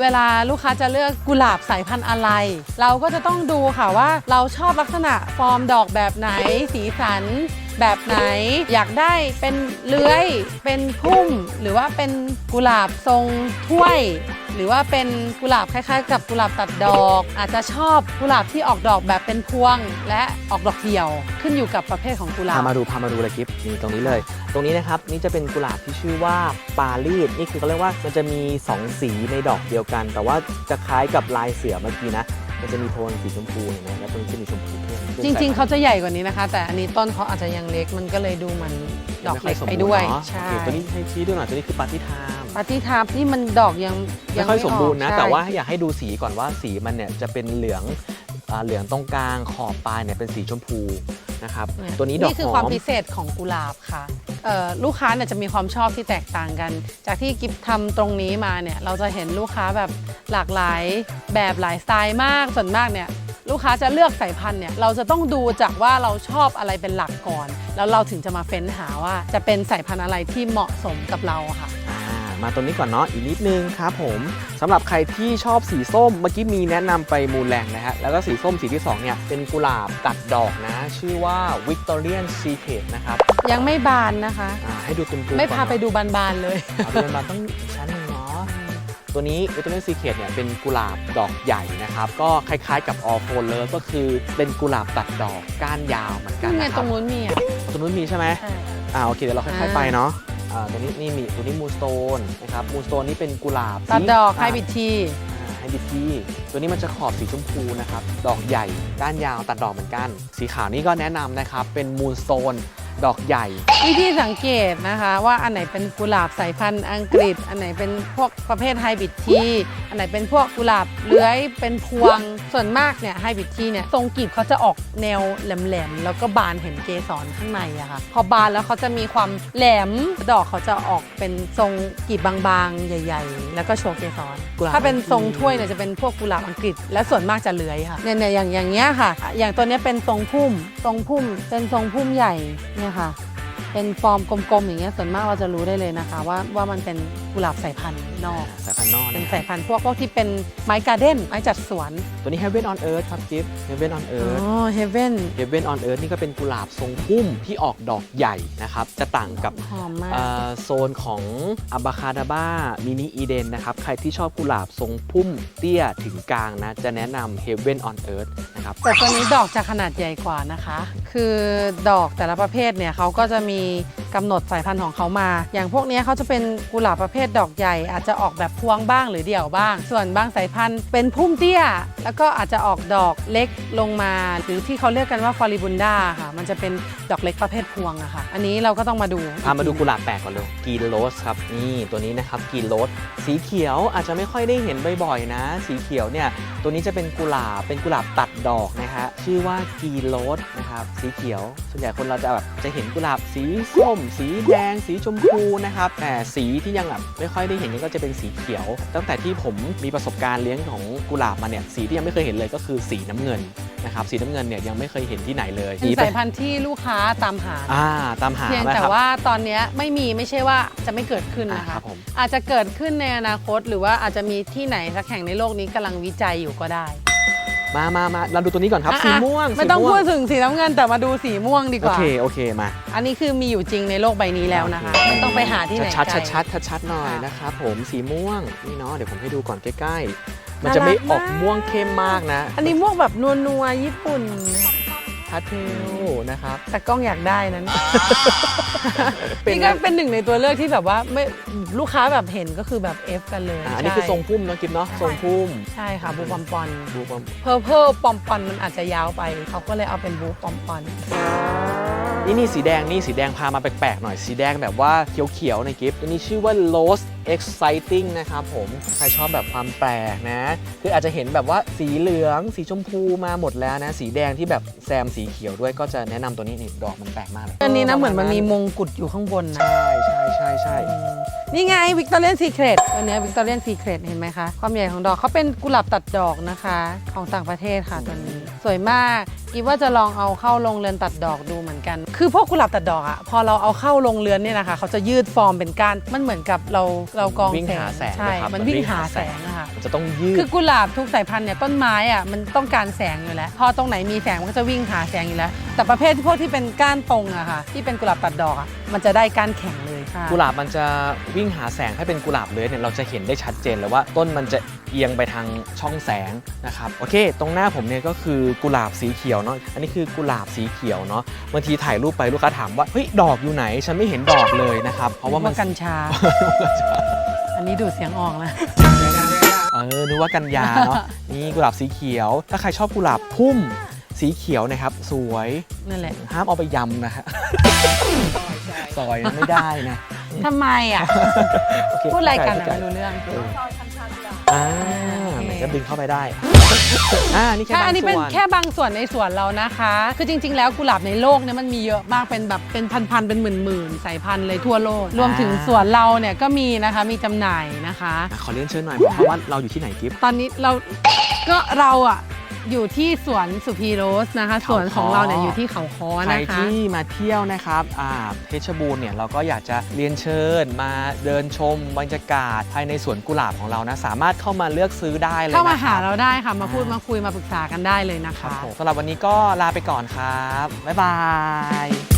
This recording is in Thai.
เวลาลูกค้าจะเลือกกุหลาบสายพันธุ์อะไร เราก็จะต้องดูค่ะว่าเราชอบลักษณะฟอร์มดอกแบบไหนสีสัน แบบไหน อยากได้เป็นเลื้อย เป็นพุ่ม หรือว่าเป็นกุหลาบทรงถ้วย หรือว่าเป็นกุหลาบคล้ายๆ กับกุหลาบตัดดอก อาจจะชอบกุหลาบที่ออกดอกแบบเป็นพวง และออกดอกเดี่ยว ขึ้นอยู่กับประเภทของกุหลาพาบ มาดูพามาดูเลยกิฟนี่ตรงนี้เลย ตรงนี้นะครับนี่จะเป็นกุหลาบที่ชื่อว่าปารีสนี่คือเขาเรียกว่ามันจะมี 2 สีในดอกเดียวกัน แต่ว่าจะคล้ายกับลายเสือเมื่อกี้นะ มันจะมีโทนสีชมพูเห็นไหมแล้วตรงนี้จะมีชมพูเข้ม จริง ๆ เขาจะใหญ่กว่านี้นะคะ แต่อันนี้ต้นเขาอาจจะยังเล็กมันก็เลยดูเหมือนดอกเล็กไปด้วยใช่ใช่ตัวนี้ให้ชี้ด้วยหน่อยตัวนี้คือปาร์ตี้ไทม์ปาร์ตี้ทาร์ปนี่มันดอกยังไม่ค่อยสมบูรณ์นะใช่แต่ว่าอยากให้ดูสีก่อนว่าสีมันเนี่ยจะเป็นเหลืองอ่าเหลืองตรงกลางขอบปลายเนี่ยเป็นสีชมพูนะครับเนี่ยตัวนี้ดอกนี่คือหความอมพิเศษของกุหลาบค่ะเอ่อลูกค้าเนี่ยจะมีความชอบที่แตกต่างกัน จากที่กิฟทำตรงนี้มาเนี่ยเราจะเห็นลูกค้าแบบหลากหลายแบบหลายสไตล์มากส่วนมากเนี่ย ลูกค้าจะเลือกสายพันธุ์เนี่ยเราจะต้องดูจากว่าเราชอบอะไรเป็นหลักก่อน แล้วเราถึงจะมาเฟ้นหาว่าจะเป็นสายพันธุ์อะไรที่เหมาะสมกับเราอะค่ะอ่ามาตรงนี้ก่อนเนาะอีกนิดนึงครับผมสำหรับใครที่ชอบสีส้มเมื่อกี้มีแนะนำไปมูลแรงนะฮะแล้วก็สีส้มสีที่สองเนี่ยเป็นกุหลาบตัดดอกนะ ชื่อว่า Victorian Secret นะครับ ยังไม่บานนะคะอ่าให้ดูตุ่มๆไม่พาก่อนไปดูบานๆเลยเอาไปบานๆต้องอีกชั้นหนึงเนาะ ตัวนี้ Victorian Secret เนี่ยเป็นกุหลาบดอกใหญ่นะครับ ก็คล้ายๆกับ All Four Love ก็คือเป็นกุหลาบตัดดอกก้านยาวเหมือนกันนี่ไงนะคตรัรบงนู้นมีอะ ตรงนู้นมีใช่ไหมใช่อ่าโอเคเดี๋ยวเราค่อยอ่าๆไปเนาะอ่าตัวนี้นี่มีตัวนี้มูสโตนนะครับมูสโตนนี่เป็นกุหลาบตัดดอกสีไฮบิดทีไฮบิทีตัวนี้มันจะขอบสีชมพูนะครับดอกใหญ่ด้านยาวตัดดอกเหมือนกัน สีขาวนี่ก็แนะนำนะครับเป็นมูนสโตน ดอกใหญ่ วิธีสังเกตนะคะว่าอันไหนเป็นกุหลาบสายพันธุ์อังกฤษ อันไหนเป็นพวกประเภทไฮบริดทีอันไหนเป็นพวกกุหลาบเลื้อยเป็นพวงส่วนมากเนี่ยไฮบริดทีเนี่ยทรงกีบเขาจะออกแนวแหลมๆแล้วก็บานเห็นเกสรข้างในอะค่ะพอบานแล้วเขาจะมีความแหลมดอกเขาจะออกเป็นทรงกีบบางๆ ใหญ่ ๆ แล้วก็โชว์เกสรกุหลาบถ้าเป็นทรงถ้วยเนี่ยจะเป็นพวกกุหลาบอังกฤษ และส่วนมากจะเลื้อยค่ะเนี่ยเนี่ยอย่างอย่างเงี้ยค่ะ อย่างตัวเนี้ยเป็นทรงพุ่มทรงพุ่มเป็นทรงพุ่มใหญ่เนี่ยค่ะ เป็นฟอร์มกลมๆอย่างเงี้ยส่วนมากเราจะรู้ได้เลยนะคะ ว่าว่ามันเป็น กุหลาบสายพันธุ์นอก สายพันธุ์นอกเป็นนะสายพันธุ์พวกพวกที่เป็นไม้การ์เด้นไม้จัดสวนตัวนี้ Heaven on Earth ครับกิฟ Heaven on อ๋ Earth อเฮเว่น Heaven on Earth นี่ก็เป็นกุหลาบทรงพุ่มที่ออกดอกใหญ่นะครับ จะต่างกับ หอมมาก เอ่อโซนของอับาคาดาบ้ามินิอีเดนนะครับ ใครที่ชอบกุหลาบทรงพุ่มเตี้ยถึงกลางนะ จะแนะนำ Heaven on Earth นะครับ แต่ตัวนี้ดอกจะขนาดใหญ่กว่านะคะ คือดอกแต่ละประเภทเนี่ยเขาก็จะมี กำหนดสายพันธุ์ของเขามา อย่างพวกนี้เขาจะเป็นกุหลาบประเภทดอกใหญ่ อาจจะออกแบบพวงบ้างหรือเดี่ยวบ้าง ส่วนบางสายพันธุ์เป็นพุ่มเตี้ย แล้วก็อาจจะออกดอกเล็กลงมา หรือที่เขาเรียกกันว่าฟอริบุนดาค่ะ มันจะเป็นดอกเล็กประเภทพวงอะค่ะ อันนี้เราก็ต้องมาดูพามาดูกุหลาบแปลกก่อนเลยกีโรสครับนี่ตัวนี้นะครับกีโรสสีเขียวอาจจะไม่ค่อยได้เห็นบ่อยๆนะ สีเขียวเนี่ยตัวนี้จะเป็นกุหลาบเป็นกุหลาบตัดดอกนะฮะชื่อว่ากีโรสนะครับสีเขียว ส่วนใหญ่คนเราจะแบบจะเห็นกุหลาบสีส้มสีแดง สีชมพูนะครับแต่สีที่ยังแบบไม่ค่อยได้เห็นก็จะเป็นสีเขียว ตั้งแต่ที่ผมมีประสบการณ์เลี้ยงของกุหลาบมาเนี่ยสีที่ยังไม่เคยเห็นเลยก็คือสีน้ำเงินนะครับสีน้ำเงินเนี่ยยังไม่เคยเห็นที่ไหนเลยเป็นสายพันธุ์ที่ลูกค้าตามหาอ่าตามหาเพียงไหมแต่ครับว่าตอนเนี้ยไม่มีไม่ใช่ว่าจะไม่เกิดขึ้นอ่านะคะครับผมอาจจะเกิดขึ้นในอนาคต หรือว่าอาจจะมีที่ไหนสักแห่งในโลกนี้กำลังวิจัยอยู่ก็ได้ มามามาเราดูตัวนี้ก่อนครับอะสีม่วงไม่ต้องสีพูวดถึงสีน้ำเงินแต่มาดูสีม่วงดีกโอว่า เคโอเคมาอันนี้คือมีอยู่จริงในโลกใบนี้แล้วนะคะ ไม่ต้องไปหาที่ไหนชัดไกล ชัดชัดชัดชัดๆหน่อยค่ะนะครับผมสีม่วงนี่เนาะเดี๋ยวผมให้ดูก่อนใกล้ๆ มันน่าจะไม่รักออกมาก ม่วงเข้มมากนะอันนี้ม่วงแบบนัวๆญี่ปุ่น พาสเทลนะครับ แต่กล้องอยากได้นั้น เป็นนี่ก็เป็นหนึ่งในตัวเลือกที่แบบว่าไม่ลูกค้าแบบเห็นก็คือแบบ F กันเลยอ่าอันนี้คือทรงพุ่มเนาะกิฟเนาะทรงพุ่มใช่ค่ะบูปอมปอนดูความเพอร์เพลปอมปอนมันอาจจะยาวไป เขาก็เลยเอาเป็นบูปอมปอนนี่นี่สีแดงนี่สีแดงพามาแปลกๆหน่อยสีแดงแบบว่าเขียวๆในกิฟต์ตัวนี้ชื่อว่า Rose Exciting นะครับผม ใครชอบแบบความแปลกนะ คืออาจจะเห็นแบบว่าสีเหลือง สีชมพูมาหมดแล้วนะ สีแดงที่แบบแซมสีเขียวด้วยก็จะแนะนำตัวนี้นี่ดอกมันแปลกมากเลยอันนี้นะเหมือนมันมีมงกุฎอยู่ข้างบนนะ ใช่ใช่ใช่ใช่ นี่ไงวิกตอเรียนซีเครตตัวเนี้วิกตอเรียนซีเครตเห็นไหมคะ ความใหญ่ของดอกเขาเป็นกุหลาบตัดดอกนะคะ ของต่างประเทศค่ะตัวนี้ สวยมากกิฟว่าจะลองเอาเข้าโรงเรือนตัดดอกดูเหมือนกัน คือพวกกุหลาบตัดดอกอะพอเราเอาเข้าโรงเรือนเนี่ยนะคะเขาจะยืดฟอร์มเป็นก้านมันเหมือนกับเราเรากองวิ่งแสงหาแสงใช่ด้วยครับมันมันวิ่งวิ่งหาหาแสแสงงอะค่ะ มันจะต้องยืคืดอกุหลาบทุกสายพันธุ์เนี่ยต้นไม้อะมันต้องการแสงอยู่แล้ว พอตรงไหนมีแสงมันก็จะวิ่งหาแสงอยู่แล้ว แต่ประเภทพวกที่เป็นก้านตรงอะค่ะ ที่เป็นกุหลาบตัดดอกอะมันจะได้ก้านแข็งเลยค่ะ กุหลาบมันจะวิ่งหาแสงถ้าเป็นกุหลาบเลื้อยเนี่ยเราจะเห็นได้ชัดเจนเลยว่าต้นมันจะเอียงไปทางช่องแสงนะครับโอเค ตรงหน้าผมเนี่ยก็คือกุหลาบสีเขียวเนาะอันนี้คือกุหลาบสีเขียวเนาะบางทีถ่ายรูปไปลูกค้าถามว่าเฮ้ยดอกอยู่ไหนฉันไม่เห็นดอกเลยนะครับเพราะว่ามันกัญชา อันนี้ดูดเสียงออกนะเออนึกว่ากันยาเนาะนี่กุหลาบสีเขียว ถ้าใครชอบกุหลาบพุ่มสีเขียวนะครับ สวยนั่นแหละห้ามเอาไปยำนะฮะซอยไม่ได้นะทำไมอะโอเคพูดอะไรกันอะเข้าใจไม่รู้เรื่อง อ่ามันก็ดึงเข้าไปได้ อ่านี่แค่ค่ะบาอันงนี้ส่เป็นวน แค่บางส่วนในสวนเรานะคะ คือจริง ๆ แล้วกุหลาบในโลกเนี่ยมันมีเยอะมากเป็นแบบเป็นพันๆเป็นหมื่นๆสายพันธุ์เลยทั่วโลก รวมถึงสวนเราเนี่ยก็มีนะคะมีจำหน่ายนะคะ อะขอเรียนเชิญหน่อยบอกเขาว่าเราอยู่ที่ไหนกิฟต์ตอนนี้เราก็เราอะ อยู่ที่สวนสุพีโรสนะคะเขาสวนของค้อเราเนี่ยอยู่ที่เขาค้อใครนะคะ ที่มาเที่ยวนะครับอ่าเพชรบูรณ์เนี่ยเราก็อยากจะเรียนเชิญมาเดินชมบรรยากาศภายในสวนกุหลาบของเรานะสามารถเข้ามาเลือกซื้อได้เลยเข้ามานะคหารับเราได้ค่ะ มาพูดอ่ามมาคุยมาปรึกษากันได้เลยนะครัคะ บผมสำหรับวันนี้ก็ลาไปก่อนครับบ๊ายบาย